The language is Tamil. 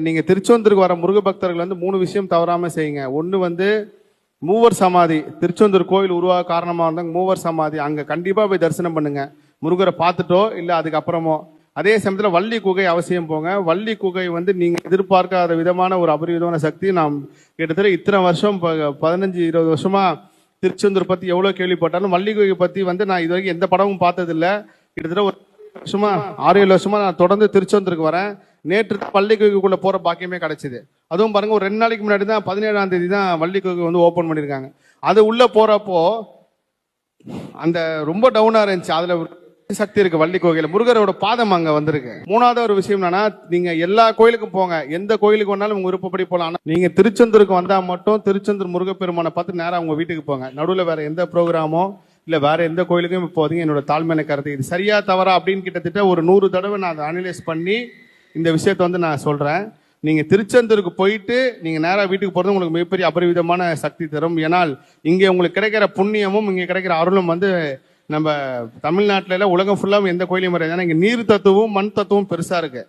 நீங்க திருச்செந்தூருக்கு வர முருக பக்தர்கள் வந்து மூணு விஷயம் தவறாம செய்யுங்க. ஒண்ணு வந்து மூவர் சமாதி திருச்செந்தூர் கோயில் உருவாக காரணமாக இருந்தாங்க மூவர் சமாதி அங்க கண்டிப்பா போய் தரிசனம் பண்ணுங்க. முருகரை பார்த்துட்டோ இல்ல அதுக்கப்புறமோ. அதே சமயத்துல வள்ளி குகை அவசியம் போங்க. வள்ளி குகை வந்து நீங்க எதிர்பார்க்காத விதமான ஒரு அபரிவிதமான சக்தி நாம் கிட்டத்தட்ட இத்தனை வருஷம் ப- பதினஞ்சு இருபது வருஷமா திருச்செந்தூர் பத்தி எவ்வளவு கேள்விப்பட்டாலும் வள்ளி குகை பத்தி வந்து நான் இது வரைக்கும் எந்த படமும் பார்த்ததில்ல. கிட்டத்தட்ட ஒரு வருஷமா ஆறு ஏழு வருஷமா நான் தொடர்ந்து திருச்செந்தூருக்கு வரேன். நேற்று பள்ளி வள்ளி போகிற போற பாக்கியமே கிடச்சிது. அதுவும் பாருங்க ஒரு ரெண்டு நாளைக்கு முன்னாடி தான் பதினேழாம் தேதி தான் வள்ளி கோவில் வந்து ஓபன் பண்ணிருக்காங்க அது உள்ள போறப்போ அந்த ரொம்ப டவுனா இருந்துச்சு. அதுல ஒரு சக்தி இருக்கு வள்ளி கோயில முருகரோட பாதம் அங்க வந்திருக்கு. மூணாவது ஒரு விஷயம் என்னன்னா நீங்க எல்லா கோயிலுக்கும் போங்க. எந்த கோயிலுக்கு வேணாலும் உங்க விருப்பப்படி போலாம். ஆனா நீங்க திருச்செந்தூருக்கு வந்தா மட்டும் திருச்செந்தூர் முருகப்பெருமானை பார்த்து நேரம் உங்க வீட்டுக்கு போங்க. நடுவில் வேற எந்த ப்ரோக்ராமோ இல்ல வேற எந்த கோயிலுக்கும் போதீங்க என்னோட தாழ்மையான கருத்து. இது சரியா தவறா அப்படின்னு கிட்டத்தட்ட ஒரு நூறு தடவை நான் அதை அனலைஸ் பண்ணி இந்த விஷயத்தை வந்து நான் சொல்கிறேன் நீங்கள் திருச்செந்தூருக்கு போயிட்டு நீங்கள் நேராக வீட்டுக்கு போகிறது உங்களுக்கு மிகப்பெரிய அபரிவிதமான சக்தி தரும். ஏனால் இங்கே உங்களுக்கு கிடைக்கிற புண்ணியமும் இங்கே கிடைக்கிற அருளும் வந்து நம்ம தமிழ்நாட்டில் உலகம் ஃபுல்லாகவும் எந்த கோயிலையும் வராது. ஏன்னா இங்கே நீர் தத்துவம் மண் தத்துவம் பெருசாக இருக்குது